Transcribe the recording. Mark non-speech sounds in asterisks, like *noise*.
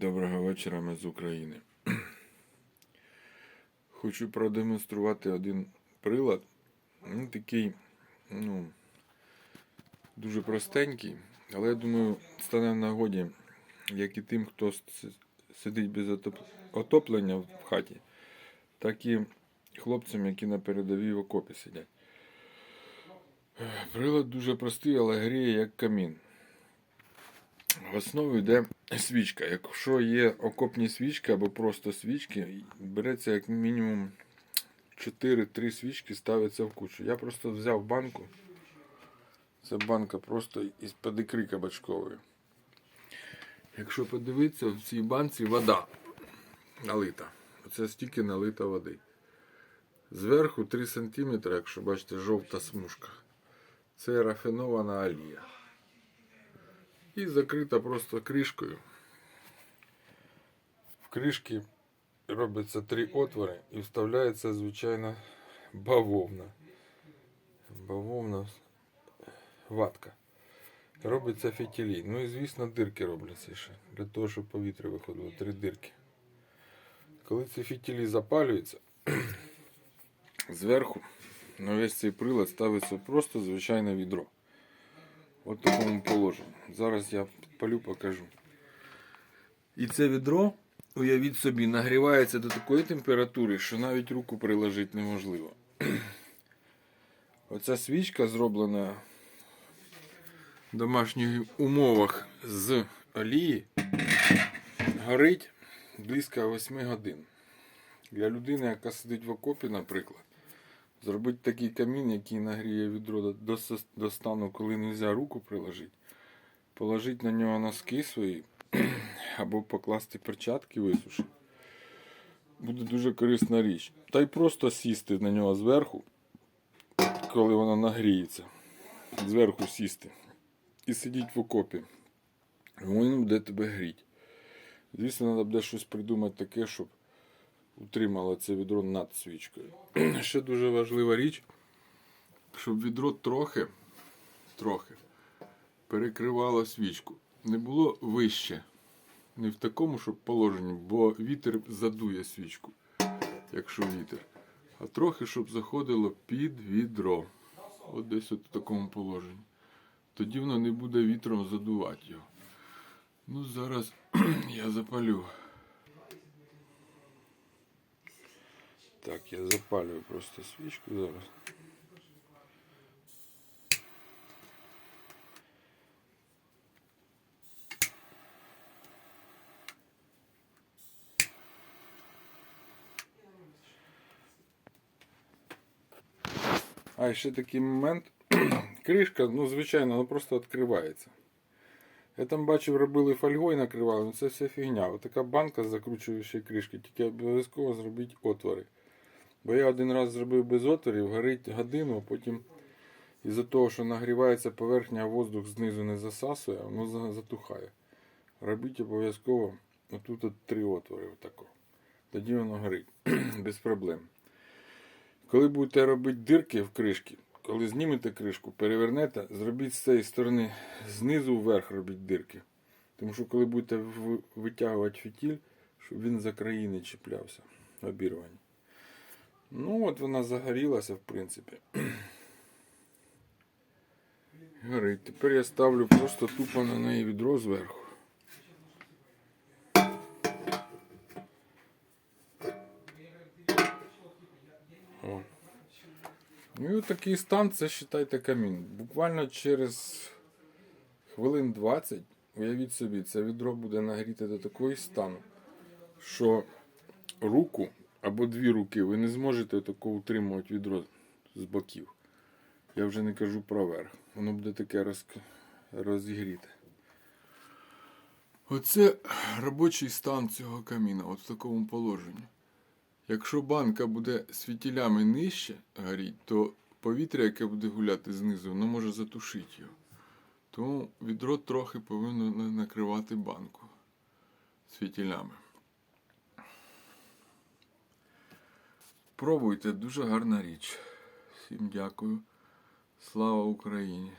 Доброго вечора, ми з України. *clears throat* Хочу продемонструвати один прилад. Він такий, ну, дуже простенький, але я думаю, стане в нагоді, як і тим, хто сидить без отоплення в хаті, так і хлопцям, які на передовій в окопі сидять. Прилад дуже простий, але гріє як камін. В основу йде свічка. Якщо є окопні свічки або просто свічки, береться як мінімум 4-3 свічки, ставиться в кучу. Я просто взяв банку. Це банка просто із під ікри кабачкової. Якщо подивитися, в цій банці вода налита. Оце стільки налита води. Зверху 3 см, якщо бачите, жовта смужка. Це рафінована олія і закрита просто кришкою. В кришки робляться три отвори і вставляється звичайна бавовна. Бавовна ватка. Робиться фітілі. Ну і звісно дирки робляться ще. Для того, щоб повітря виходило. Три дирки. Коли ці фітілі запалюються, *clears throat* зверху на весь цей прилад ставиться просто звичайне відро. В такому положенні. Зараз я підпалю, покажу. І це відро, уявіть собі, нагрівається до такої температури, що навіть руку приложити неможливо. Оця свічка зроблена в домашніх умовах з олії, горить близько 8 годин. Для людини, яка сидить в окопі, наприклад, Зробити такий камін, який нагріє відро до, стану, коли не можна руку приложити. Положити на нього носки свої *clears throat* або покласти перчатки висушити. Буде дуже корисна річ. Та й просто сісти на нього зверху, коли воно нагріється. Зверху сісти. І сидіти в окопі. Він буде тебе гріти. Звісно, треба буде щось придумати таке, щоб утримала це відро над свічкою. *clears throat* Ще дуже важлива річ, щоб відро трохи, трохи перекривало свічку. Не було вище. Не в такому, щоб положенні, бо вітер задує свічку, якщо вітер. А трохи, щоб заходило під відро. От десь от в такому положенні. Тоді воно не буде вітром задувати його. Ну, зараз *clears throat* я запалю. Так, я запалюю просто свічку зараз. А ще такий момент. *clears throat* Кришка, ну, звичайно, вона просто відкривається. Я там бачив, робили фольгою накривали, ну це все фігня. Ось така банка з закручуючої кришки, тільки обов'язково зробіть отвори. Бо я один раз зробив без отворів, горить годину, а потім із-за того, що нагрівається поверхня, а воздух знизу не засасує, воно затухає. Робіть обов'язково отут от три отвори. Отако. Тоді воно горить *clears throat* без проблем. Коли будете робити дирки в кришки, коли знімете кришку, перевернете, зробіть з цієї сторони знизу вверх робіть дирки. Тому що коли будете витягувати фітіль, щоб він за краї не чіплявся, обірвані. Ну от вона загорілася, в принципі. *clears throat* Горить. Тепер я ставлю просто тупо на неї відро зверху. Ну і такий стан, це вважайте камін. Буквально через хвилин 20, уявіть собі, це відро буде нагріти до такої стану, що руку або дві руки ви не зможете тако утримувати відро з боків. Я вже не кажу про верх. Воно буде таке роз... розігріте. Оце робочий стан цього каміна, от в такому положенні. Якщо банка буде світілями нижче горіть, то повітря, яке буде гуляти знизу, воно може затушити його. Тому відро трохи повинно накривати банку світілями. Пробуйте, дуже гарна річ. Всім дякую. Слава Україні!